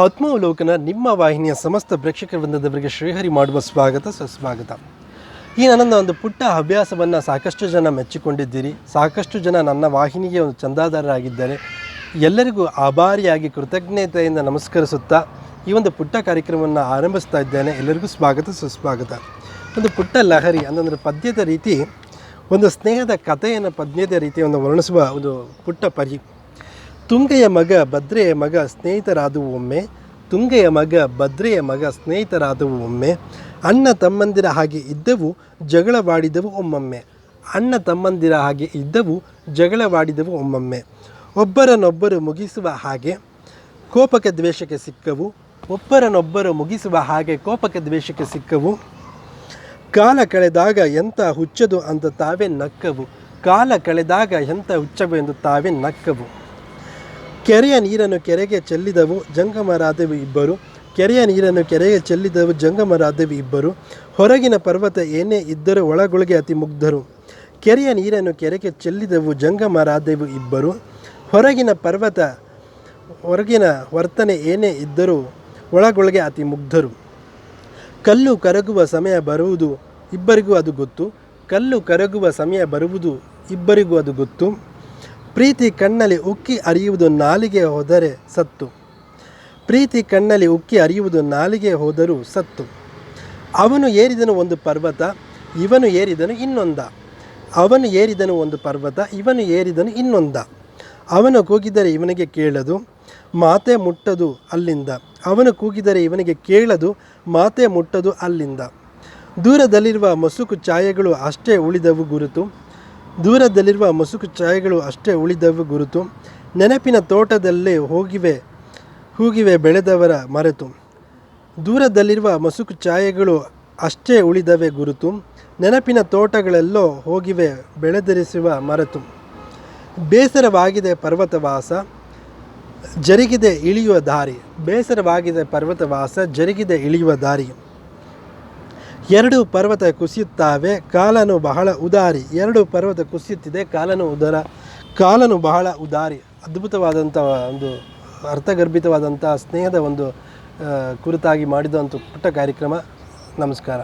ಆತ್ಮಾವಲೋಕನ ನಿಮ್ಮ ವಾಹಿನಿಯ ಸಮಸ್ತ ಪ್ರೇಕ್ಷಕ ವೃಂದದವರಿಗೆ ಶ್ರೀಹರಿ ಮಾಡುವ ಸ್ವಾಗತ, ಸುಸ್ವಾಗತ. ಈ ನನ್ನ ಒಂದು ಪುಟ್ಟ ಹವ್ಯಾಸವನ್ನು ಸಾಕಷ್ಟು ಜನ ಮೆಚ್ಚಿಕೊಂಡಿದ್ದೀರಿ. ಸಾಕಷ್ಟು ಜನ ನನ್ನ ವಾಹಿನಿಗೆ ಒಂದು ಚಂದಾದಾರರಾಗಿದ್ದಾರೆ. ಎಲ್ಲರಿಗೂ ಆಭಾರಿಯಾಗಿ ಕೃತಜ್ಞತೆಯಿಂದ ನಮಸ್ಕರಿಸುತ್ತಾ ಈ ಒಂದು ಪುಟ್ಟ ಕಾರ್ಯಕ್ರಮವನ್ನು ಆರಂಭಿಸ್ತಾ ಇದ್ದೇನೆ. ಎಲ್ಲರಿಗೂ ಸ್ವಾಗತ, ಸುಸ್ವಾಗತ. ಒಂದು ಪುಟ್ಟ ಲಹರಿ ಅಂತಂದರೆ ಪದ್ಯದ ರೀತಿ, ಒಂದು ಸ್ನೇಹದ ಕಥೆಯನ್ನು ಪದ್ಯದ ರೀತಿ ಒಂದು ವರ್ಣಿಸುವ ಒಂದು ಪುಟ್ಟ ಪರಿ. ತುಂಗೆಯ ಮಗ ಭದ್ರೆಯ ಮಗ ಸ್ನೇಹಿತರಾದವು ಒಮ್ಮೆ. ತುಂಗೆಯ ಮಗ ಭದ್ರೆಯ ಮಗ ಸ್ನೇಹಿತರಾದವು ಒಮ್ಮೆ. ಅಣ್ಣ ತಮ್ಮಂದಿರ ಹಾಗೆ ಇದ್ದವು, ಜಗಳವಾಡಿದವು ಒಮ್ಮೊಮ್ಮೆ. ಅಣ್ಣ ತಮ್ಮಂದಿರ ಹಾಗೆ ಇದ್ದವು, ಜಗಳವಾಡಿದವು ಒಮ್ಮೊಮ್ಮೆ. ಒಬ್ಬರನ್ನೊಬ್ಬರು ಮುಗಿಸುವ ಹಾಗೆ ಕೋಪಕ್ಕೆ ದ್ವೇಷಕ್ಕೆ ಸಿಕ್ಕವು. ಒಬ್ಬರನ್ನೊಬ್ಬರು ಮುಗಿಸುವ ಹಾಗೆ ಕೋಪಕ್ಕೆ ದ್ವೇಷಕ್ಕೆ ಸಿಕ್ಕವು. ಕಾಲ ಕಳೆದಾಗ ಎಂಥ ಹುಚ್ಚದು ಅಂತ ತಾವೇ ನಕ್ಕವು. ಕಾಲ ಕಳೆದಾಗ ಎಂಥ ಹುಚ್ಚವು ಎಂದು ತಾವೇ ನಕ್ಕವು. ಕೆರೆಯ ನೀರನ್ನು ಕೆರೆಗೆ ಚೆಲ್ಲಿದವು, ಜಂಗಮರಾದವಿ ಇಬ್ಬರು. ಕೆರೆಯ ನೀರನ್ನು ಕೆರೆಗೆ ಚೆಲ್ಲಿದವು, ಜಂಗಮರಾದವಿ ಇಬ್ಬರು. ಹೊರಗಿನ ಪರ್ವತ ಏನೇ ಇದ್ದರೂ ಒಳಗೊಳಗೆ ಅತಿ ಮುಗ್ಧರು. ಕೆರೆಯ ನೀರನ್ನು ಕೆರೆಗೆ ಚೆಲ್ಲಿದವು, ಜಂಗಮರಾದವು ಇಬ್ಬರು. ಹೊರಗಿನ ಪರ್ವತ, ಹೊರಗಿನ ವರ್ತನೆ ಏನೇ ಇದ್ದರೂ ಒಳಗೊಳಗೆ ಅತಿ ಮುಗ್ಧರು. ಕಲ್ಲು ಕರಗುವ ಸಮಯ ಬರುವುದು ಇಬ್ಬರಿಗೂ ಅದು ಗೊತ್ತು. ಕಲ್ಲು ಕರಗುವ ಸಮಯ ಬರುವುದು ಇಬ್ಬರಿಗೂ ಅದು ಗೊತ್ತು. ಪ್ರೀತಿ ಕಣ್ಣಲ್ಲಿ ಉಕ್ಕಿ ಅರಿಯುವುದು ನಾಲಿಗೆ ಹೋದರೆ ಸತ್ತು. ಪ್ರೀತಿ ಕಣ್ಣಲ್ಲಿ ಉಕ್ಕಿ ಅರಿಯುವುದು ನಾಲಿಗೆ ಹೋದರೂ ಸತ್ತು. ಅವನು ಏರಿದನು ಒಂದು ಪರ್ವತ, ಇವನು ಏರಿದನು ಇನ್ನೊಂದ. ಅವನು ಏರಿದನು ಒಂದು ಪರ್ವತ, ಇವನು ಏರಿದನು ಇನ್ನೊಂದ. ಅವನು ಕೂಗಿದರೆ ಇವನಿಗೆ ಕೇಳದು, ಮಾತೆ ಮುಟ್ಟದು ಅಲ್ಲಿಂದ. ಅವನು ಕೂಗಿದರೆ ಇವನಿಗೆ ಕೇಳದು, ಮಾತೆ ಮುಟ್ಟದು ಅಲ್ಲಿಂದ. ದೂರದಲ್ಲಿರುವ ಮಸುಕು ಛಾಯೆಗಳು ಅಷ್ಟೇ ಉಳಿದವು ಗುರುತು. ದೂರದಲ್ಲಿರುವ ಮಸುಕು ಛಾಯೆಗಳು ಅಷ್ಟೇ ಉಳಿದವು ಗುರುತು. ನೆನಪಿನ ತೋಟದಲ್ಲಿ ಹೋಗಿವೆ, ಹೂಗಿವೆ ಬೆಳೆದವರ ಮರೆತು. ದೂರದಲ್ಲಿರುವ ಮಸುಕು ಛಾಯೆಗಳು ಅಷ್ಟೇ ಉಳಿದವೆ ಗುರುತು. ನೆನಪಿನ ತೋಟಗಳೆಲ್ಲೋ ಹೋಗಿವೆ, ಬೆಳೆದರಿಸುವ ಮರೆತು. ಬೇಸರವಾಗಿದೆ ಪರ್ವತವಾಸ, ಜರುಗಿದೆ ಇಳಿಯುವ ದಾರಿ. ಬೇಸರವಾಗಿದೆ ಪರ್ವತವಾಸ, ಜರುಗಿದೆ ಇಳಿಯುವ ದಾರಿ. ಎರಡು ಪರ್ವತ ಕುಸಿಯುತ್ತಾವೆ, ಕಾಲನು ಬಹಳ ಉದಾರಿ. ಎರಡು ಪರ್ವತ ಕುಸಿಯುತ್ತಿದೆ, ಕಾಲನು ಉದರ, ಕಾಲನು ಬಹಳ ಉದಾರಿ. ಅದ್ಭುತವಾದಂಥ ಒಂದು ಅರ್ಥಗರ್ಭಿತವಾದಂಥ ಸ್ನೇಹದ ಒಂದು ಕುರಿತಾಗಿ ಮಾಡಿದಂಥ ಪುಟ್ಟ ಕಾರ್ಯಕ್ರಮ. ನಮಸ್ಕಾರ.